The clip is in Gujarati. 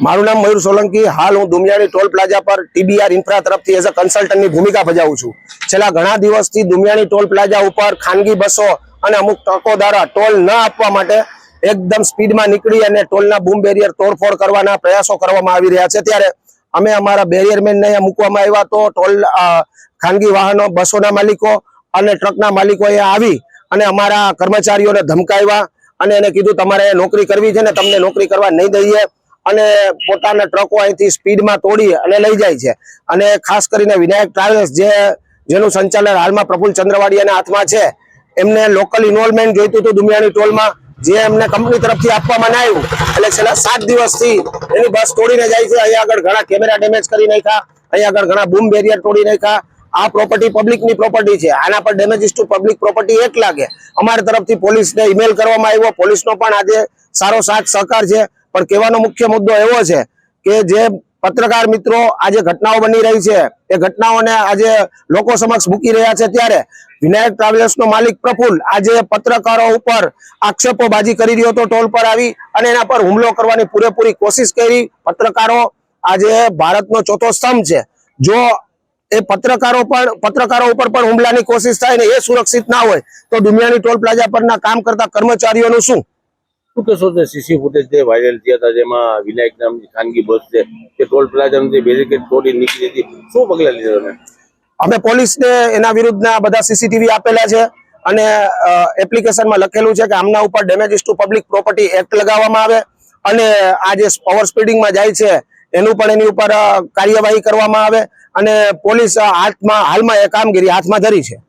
મારું નામ મયુર સોલંકી. હાલ હું દુમિયાણી ટોલ પ્લાઝા પર ટીબીઆર ઇન્ફ્રા તરફથી એઝ અ કન્સલ્ટન્ટની ભૂમિકા ભજાવું છું. છેલ્લા ઘણા દિવસથી દુમિયાણી ટોલ પ્લાઝા ઉપર ખાનગી બસો અને અમુક ટ્રકો દ્વારા ટોલ ન આપવા માટે એકદમ સ્પીડમાં નીકળી અને ટોલના બૂમ બેરિયર તોડફોડ કરવાના પ્રયાસો કરવામાં આવી રહ્યા છે. ત્યારે અમે અમારા બેરિયરમેન અહીંયા મૂકવામાં આવ્યા તો ટોલ ખાનગી વાહનો, બસોના માલિકો અને ટ્રકના માલિકો અહીંયા આવી અને અમારા કર્મચારીઓને ધમકાવ્યા અને એને કીધું, તમારે નોકરી કરવી છે ને તમને નોકરી કરવા નહીં દઈએ. અને પોતાના ટ્રકો અહીંથી સ્પીડમાં તોડી અને લઈ જાય છે. અને ખાસ કરીને વિનાયક ટ્રાવેલ્સ જે, જેનું સંચાલન હાલમાં પ્રફુલ ચંદ્રવાડિયાના હાથમાં છે, એમને લોકલ ઇન્વોલ્વમેન્ટ જોઈતું હતું દુમિયાની ટોલમાં જે એમને કંપની તરફથી આપવામાં ના આવ્યું. એટલે છેલ્લા સાત દિવસથી એની બસ તોડીને જાય છે. અહીંયા આગળ ઘણા કેમેરા ડેમેજ કરી નાખ્યા, અહીંયા આગળ ઘણા બૂમ બેરિયર તોડી નાખ્યા. આ પ્રોપર્ટી પબ્લિકની પ્રોપર્ટી છે. આના પર ડેમેજીસ ટુ પબ્લિક પ્રોપર્ટી એક લાગે. અમારી તરફથી પોલીસને ઈમેલ કરવામાં આવ્યો. પોલીસનો પણ આજે સારો સાથ સહકાર છે. પણ કહેવાનો મુખ્ય મુદ્દો એવો છે કે જે પત્રકાર મિત્રો આજે ઘટનાઓ બની રહી છે, એ ઘટનાઓને આજે લોકો સમક્ષ મૂકી રહ્યા છે ત્યારે વિનાયક ટ્રાવેલર્સનો માલિક પ્રફુલ્લ આજે પત્રકારો ઉપર આક્ષેપોબાજી કરી રહ્યો હતો, ટોલ પર આવી અને એના પર હુમલો કરવાની પૂરેપૂરી કોશિશ કરી. પત્રકારો આજે ભારતનો ચોથો સ્તંભ છે. જો એ પત્રકારો પણ પત્રકારો ઉપર પણ હુમલાની કોશિશ થાય ને એ સુરક્ષિત ના હોય, તો દુનિયાની ટોલ પ્લાઝા પરના કામ કરતા કર્મચારીઓનું શું? તે સીસી ફૂટેજ જે વાયરલ થયા હતા, જેમાં વિનાયક નામની ખાનગી બસ છે તે ટોલ પ્લાઝાનું જે બેરિકેડ તોડી નીકળી હતી. શું પગલાં લીધા તમે? અમે પોલીસને એના વિરુદ્ધના બધા સીસીટીવી આપેલા છે અને એપ્લિકેશનમાં લખેલું છે કે આમના ઉપર damages to public property act લગાવવામાં આવે અને આ જે ઓવર સ્પીડિંગમાં જાય છે, એનું પણ એની ઉપર કાર્યવાહી કરવામાં આવે અને પોલીસ હાથમાં, હાલમાં એ કામગીરી હાથમાં ધરી છે.